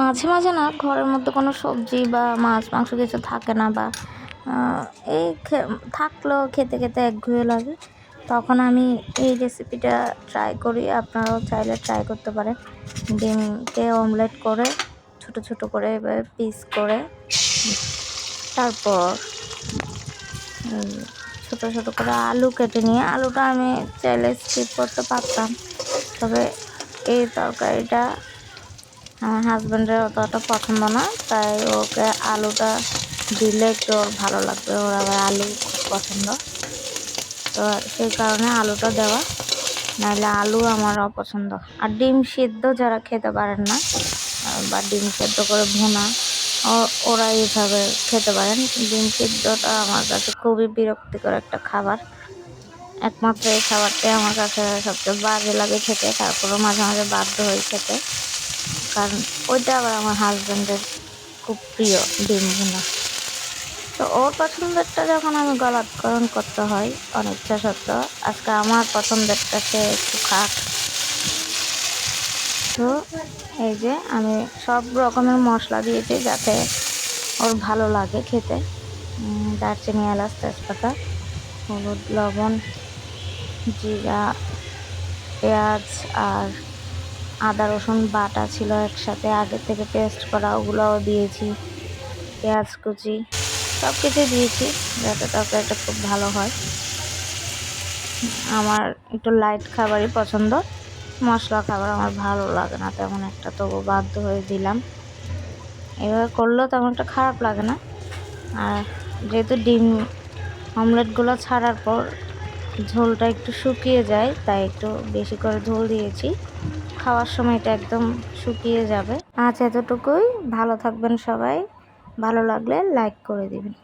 মাঝে মাঝে না ঘরের মধ্যে কোনো সবজি বা মাছ, মাংস কিছু থাকে না বা এই থাকলেও খেতে খেতে একঘুয়ে লাগে। তখন আমি এই রেসিপিটা ট্রাই করি, আপনারাও চাইলে ট্রাই করতে পারেন। ডিমকে অমলেট করে, ছোট ছোট করে এভাবে পিস করে, তারপর ছোট ছোট করে আলু কেটে নিয়ে, আলুটা আমি চাইলে স্কিপ করতে পারতাম। তবে এই তরকারিটা আমার হাজব্যান্ডের অতটা পছন্দ না, তাই ওকে আলুটা দিলে একটু ওর ভালো লাগবে, ওর আবার আলু খুব পছন্দ। তো সেই কারণে আলুটা দেওয়া, নাহলে আলু আমার অপছন্দ। আর ডিম সিদ্ধ যারা খেতে পারেন না বা ডিম সেদ্ধ করে ভুনা ওরা এইভাবে খেতে পারেন। ডিম সিদ্ধটা আমার কাছে খুবই বিরক্তিকর একটা খাবার। একমাত্র এই খাবারটাই আমার কাছে সবচেয়ে বাজে লাগে খেতে, তারপরেও মাঝে মাঝে বাধ্য হয়ে খেতে। কারণ ওইটা আবার আমার হাজব্যান্ডের খুব প্রিয় ডিম ভুনা। তো ওর পছন্দেরটা যখন আমি গলাৎকরণ করতে হয় অনিচ্ছা সত্ত্বেও আজকে আমার পছন্দেরটা সে একটু খাক। তো এই যে আমি সব রকমের মশলা দিয়েছি যাতে ওর ভালো লাগে খেতে। দারচিনি, এলাচ, তেজপাতা, হলুদ, লবণ, জিরা, পেঁয়াজ আর আদা, রসুন বাটা ছিল একসাথে। আগে থেকে পেস্ট করা ওগুলোও দিয়েছি। পেঁয়াজ কুচি সব কিছু দিয়েছি যাতে তরকারিটা খুব ভালো হয়। আমার একটু লাইট খাবারই পছন্দ। মশলা খাবার আমার ভালো লাগে না তেমন একটা, তবু বাধ্য হয়ে দিলাম। এভাবে করলেও তেমন একটা খারাপ লাগে না। আর যেহেতু ডিম অমলেটগুলো ছাড়ার পর ঝোলটা একটু শুকিয়ে যায়, তাই একটু বেশি করে ঝোল দিয়েছি। খাওয়ার সময় এটা একদম শুকিয়ে যাবে। আজ এতটুকুই। ভালো থাকবেন সবাই। ভালো লাগলে লাইক করে দিবেন।